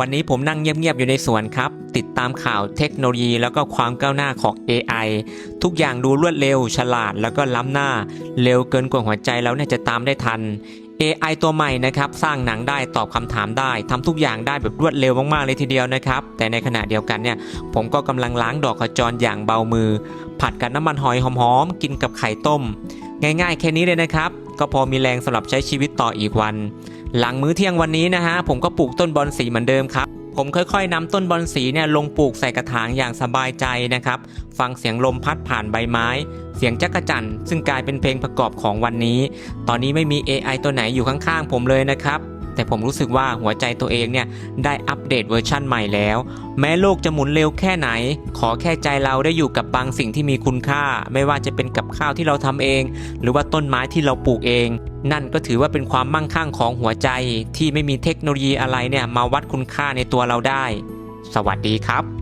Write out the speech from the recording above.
วันนี้ผมนั่งเงียบๆอยู่ในสวนครับ ติดตามข่าวเทคโนโลยีแล้วก็ความก้าวหน้าของ AI ทุกอย่างดูรวดเร็ว ฉลาดแล้วก็ล้ำหน้า เร็วเกินกว่าหัวใจแล้วเนี่ยจะตามได้ทัน AI ตัวใหม่นะครับ สร้างหนังได้ตอบคำถามได้ทำทุกอย่างได้แบบรวดเร็วมาก ๆ เลยทีเดียวนะครับ แต่ในขณะเดียวกันเนี่ย ผมก็กำลังล้างดอกขจรอย่างเบามือ ผัดกับน้ำมันหอยหอมๆกินกับไข่ต้ม ง่ายๆ แค่นี้เลยนะครับ ก็พอมีแรงสำหรับใช้ชีวิตต่ออีกวัน หลังมื้อเที่ยงวันนี้นะฮะผมก็ปลูกต้นบอนสีเหมือนเดิมครับผมค่อยๆนำต้นบอนสีเนี่ยลงปลูกใส่กระถางอย่างสบายใจนะครับ ฟังเสียงลมพัดผ่านใบไม้ เสียงจักระจั่นซึ่งกลายเป็นเพลงประกอบของวันนี้ ตอนนี้ไม่มี AI ตัวไหนอยู่ข้างๆ ผมเลยนะครับ แต่ผมรู้สึกว่าหัวใจตัวเองเนี่ยได้อัปเดตเวอร์ชั่นใหม่แล้ว แม้โลกจะหมุนเร็วแค่ไหน ขอแค่ใจเราได้อยู่กับบางสิ่งที่มีคุณค่า ไม่ว่าจะเป็นกับข้าวที่เราทำเอง หรือว่าต้นไม้ที่เราปลูกเอง นั่นก็ถือว่าเป็นความมั่งคั่งของหัวใจ ที่ไม่มีเทคโนโลยีอะไรเนี่ยมาวัดคุณค่าในตัวเราได้ สวัสดีครับ